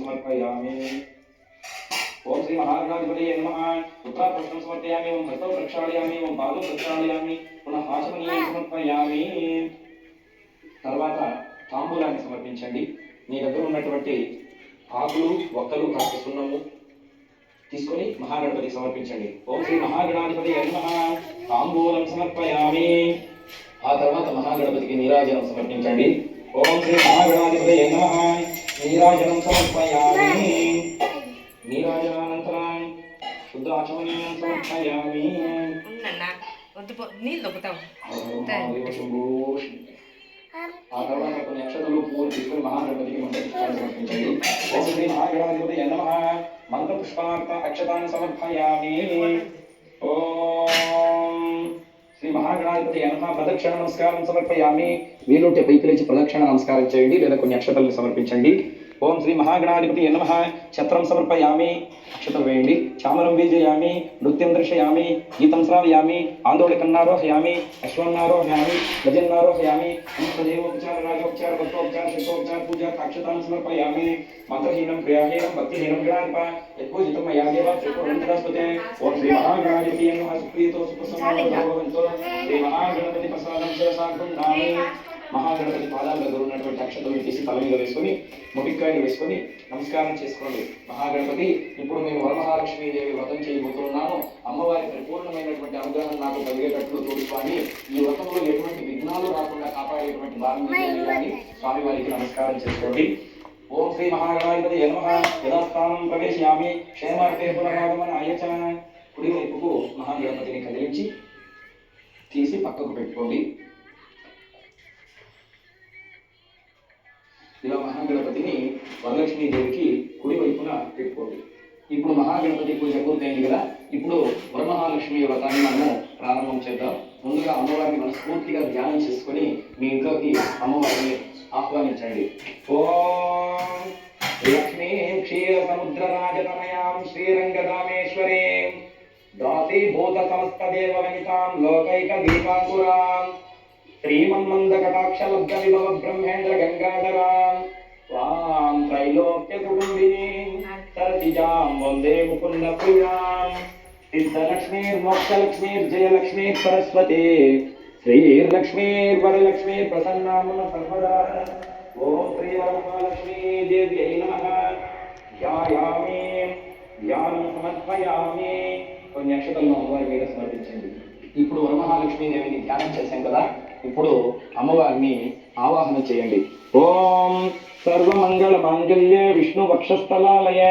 సమర్పయామి. ఓం శ్రీ श्री महागणाधिपतये नमः उत्तराप्रश्नं సమర్పయామి ओम हस्तौ प्रक्षालयामि ओम पादौ ప్రక్షాళయామి పునః ఆచమనీయం సమర్పయామి. తర్వాత తాంబూలాన్ని సమర్పించండి. మీ దగ్గర ఉన్నటువంటి ఆకులు ఒక్కలు కాస్త సున్నము తీసుకొని మహాగణపతి సమర్పించండి. ఓం శ్రీ మహాగణాధిపతి నమః. తాంబూలం సమర్పయామి. ఆ తర్వాత మహాగణపతికి నీరాజనం సమర్పించండి. ఓం శ్రీ మహాగణాధిపతి నమః. నీరాజనం సమర్పయామి. నీరాజనానంతరం శుద్ధ ఆచమనీయం సమర్పయామి నీళ్ళు దొక్కుతావు ఆ తర్వాత కొన్ని అక్షతలు పూలు తీసుకుని మహాగణపతికి మంత్ర పుష్పాలు సమర్పించండి ఓం శ్రీ మహాగణాధిపతి నమః. మంత్ర పుష్పార్థ అక్షతాన్ని సమర్పయామి. ఓం శ్రీ మహాగణాధిపతి నమః ప్రదక్షిణ నమస్కారం సమర్పయామి. వీలుంటే పైకి లేచి ప్రదక్షిణ నమస్కారం చేయండి లేదా కొన్ని అక్షతల్ని సమర్పించండి. ओम श्री महागणाधिपति नम. छत्रम समर्पयामी अक्षतवेणी चामरम बीजयामी नृत्यं दर्शयामी गीत श्रावयामी आंदोलकन्नारोहयामी अश्वन्नारोहयामी गजन्नारोहयामी हंसदेवोपचार राजोपचार भक्तोपचार पूजा समर्पयामी देव ओम श्री महागणाधिपति श्री महागणपति మహాగణపతి పాదాల దగ్గర ఉన్నటువంటి అక్షతలు తీసి తల మీద వేసుకొని ముటిక్కాయలు వేసుకొని నమస్కారం చేసుకోండి. మహాగణపతి ఇప్పుడు మేము వరమహాలక్ష్మీదేవి వ్రతం చేయబోతున్నాను అమ్మవారి పరిపూర్ణమైనటువంటి అనుగ్రహం నాకు కలిగేటట్లు చూడుకొని ఈ వ్రతంలో ఎటువంటి విఘ్నాలు రాకుండా కాపాడేటువంటి భాగం స్వామివారికి నమస్కారం చేసుకోండి. ఓం శ్రీ మహాగణాధిపతి నమః. యథాస్థానం ప్రవేశయామి. క్షేమార్థే పునరాగమన అయచ. కుడి వైపుకు మహాగణపతిని కదిలించి తీసి పక్కకు పెట్టుకోండి. ఇలా మహాగణపతిని వరలక్ష్మీదేవికి కుడి వైపున పెట్టుకోండి. ఇప్పుడు మహాగణపతి పూజ పూర్తయింది కదా ఇప్పుడు వరమహాలక్ష్మి వ్రతాన్ని మనము ప్రారంభం చేద్దాం. ముందుగా అమ్మవారిని మనస్ఫూర్తిగా ధ్యానం చేసుకొని మీ ఇంట్లోకి అమ్మవారిని ఆహ్వానించండి. ఓం లక్ష్మీ క్షీర సముద్ర రాజతనయాం శ్రీరంగరామేశ్వరీ దాసీభూత సమస్త దేవ వనితాం లోకైక దీపాంకురాం. శ్రీమన్మంద కటాక్ష లబ్ధ విభవ బ్రహ్మేంద్ర గంగాధరా వాం త్రైలోక్య కుటుంబిని సరసిజాం వందే ముకుంద ప్రియాం సిద్ధలక్ష్మీర్మోక్షలక్ష్మీర్జయలక్ష్మీర్ సరస్వతి శ్రీర్లక్ష్మీర్వరలక్ష్మీర్ ప్రసన్నామున సర్వదా. ఓం శ్రీ వరమహాలక్ష్మీ దేవి నమః. ధ్యాయామి ధ్యానం సమర్పయామి. కొన్ని అక్షతలను అమ్మవారి మీద సమర్పించండి ఇప్పుడు వరమహాలక్ష్మీ దేవిని ధ్యానం చేశాం కదా? ఇప్పుడు అమ్మవారిని ఆవాహన చేయండి. ఓం సర్వమంగళ మాంగళ్యే విష్ణు వక్షస్థలాలయ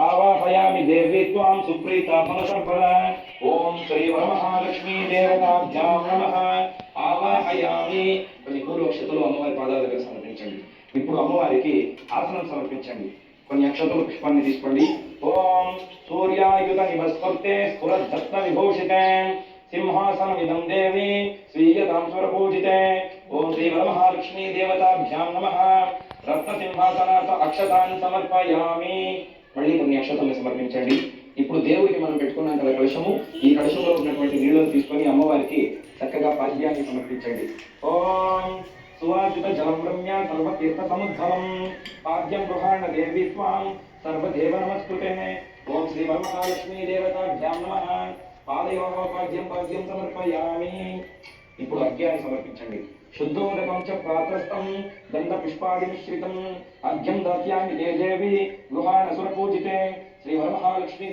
ఆవాహయామి దేవి త్వాం సుప్రీత మనసర్పద ఓం శ్రీ వరమహాలక్ష్మీ దేవతాభ్యాం నమః. ఆవాహయామి కొన్ని పూర్వక్షతలు అమ్మవారి పాదాల దగ్గర సమర్పించండి. ఇప్పుడు అమ్మవారికి ఆసనం సమర్పించండి. కొన్ని అక్షతలు పుష్పాన్ని తీసుకోండి. ఓం సూర్యాయుధ నిమస్పర్తే స్ఫురదత్త విభూషితే సింహాసనమిదం దేవి స్వీయతాం స్వరపూజితే ఓం శ్రీ వరమహాలక్ష్మీ దేవతాభ్యాం నమః రత్న సింహాసనార్థ అక్షతాన్ని సమర్పయామి మళ్ళీ కొన్ని అక్షతల్ని సమర్పించండి. ఇప్పుడు దేవుడికి మనం పెట్టుకున్నాం కదా కలశము ఈ కలుషంలో ఉన్నటువంటి నీళ్ళను తీసుకొని అమ్మవారికి చక్కగా పాద్యాన్ని సమర్పించండి. ఓం సువాసిత జలం రమ్య సర్వతీర్థ సముద్భవం పాద్యం గృహాణ దేవి త్వాం సర్వదేవ నమస్కృతే. ఓం శ్రీ వరమహాలక్ష్మీ దేవతాభ్యాం నమః. పాదయోగ పాద్యం సమర్పయామి. ఇప్పుడు అర్ఘ్యాన్ని సమర్పించండి. శుద్ధోదకం చ ప్రాతస్థం దండ పుష్పాది మిశ్రితం. అర్ఘ్యం దాస్యామి దే దేవి గృహాణ సురపూజితే. శ్రీ వరమహాలక్ష్మీ